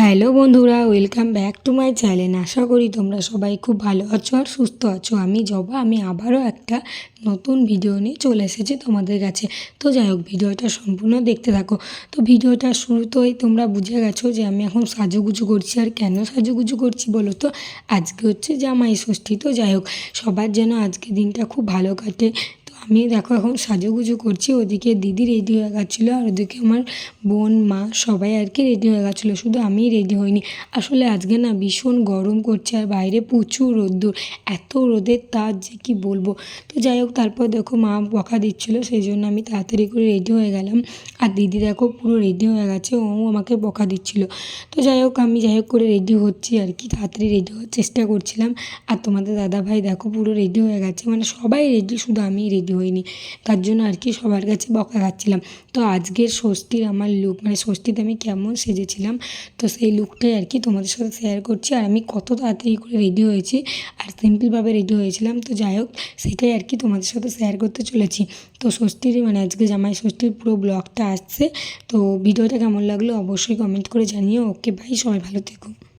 Hello বন্ধুরা, welcome back to my channel. আশা করি তোমরা সবাই খুব ভালো আছো আর সুস্থ আছো। আমি জবা, আমি আবারও একটা নতুন ভিডিও নিয়ে চলে এসেছি তোমাদের কাছে। তো যাই হোক, ভিডিওটা সম্পূর্ণ দেখতে থাকো। তো ভিডিওটা শুরুতেই তোমরা বুঝে গেছো যে আমি এখন সাজুগুজু করছি। আর কেন সাজুগুজু করছি বলো তো? আজকে হচ্ছে জামাই ষষ্ঠী। তো যাই হোক, সবার যেন আজকে দিনটা খুব ভালো কাটে। আমি দেখো এখন সাজুগুজু করছি, ওদিকে দিদি রেডি হয়ে গেছিল আর ওদিকে আমার বোন, মা সবাই আর কি রেডি হয়ে গেছিল, শুধু আমিই রেডি হইনি। আসলে আজকে না ভীষণ গরম করছে আর বাইরে প্রচুর রোদ্দুর, এত রোদের তার যে কি বলব। তো যাই হোক, তারপর দেখো মা বকা দিচ্ছিল, সেই জন্য আমি তাড়াতাড়ি করে রেডি হয়ে গেলাম। আর দিদি দেখো পুরো রেডি হয়ে গেছে, ও আমাকে বকা দিচ্ছিল। তো যাই হোক, আমি যাই হোক করে রেডি হচ্ছি আর কি, তাড়াতাড়ি রেডি হওয়ার চেষ্টা করছিলাম। আর তোমাদের দাদাভাই দেখো পুরো রেডি হয়ে গেছে মানে সবাই রেডি শুধু আমিই রেডি হইনি তার জন্য আর কি সবার কাছে বকা খাচ্ছিলাম। তো আজকের ষষ্ঠীর আমার লুক মানে ষষ্ঠীতে আমি কেমন সেজেছিলাম, তো সেই লুকটাই আর কি তোমাদের সাথে শেয়ার করছি। আর আমি কত তাড়াতাড়ি করে রেডি হয়েছি আর সিম্পলভাবে রেডি হয়েছিলাম। তো যাই হোক, সেটাই আর কি তোমাদের সাথে শেয়ার করতে চলেছি। তো ষষ্ঠীর মানে আজকে জামাই ষষ্ঠীর পুরো ব্লগটা আসছে। তো ভিডিওটা কেমন লাগল অবশ্যই কমেন্ট করে জানিও। ওকে ভাই সবাই ভালো থেকো।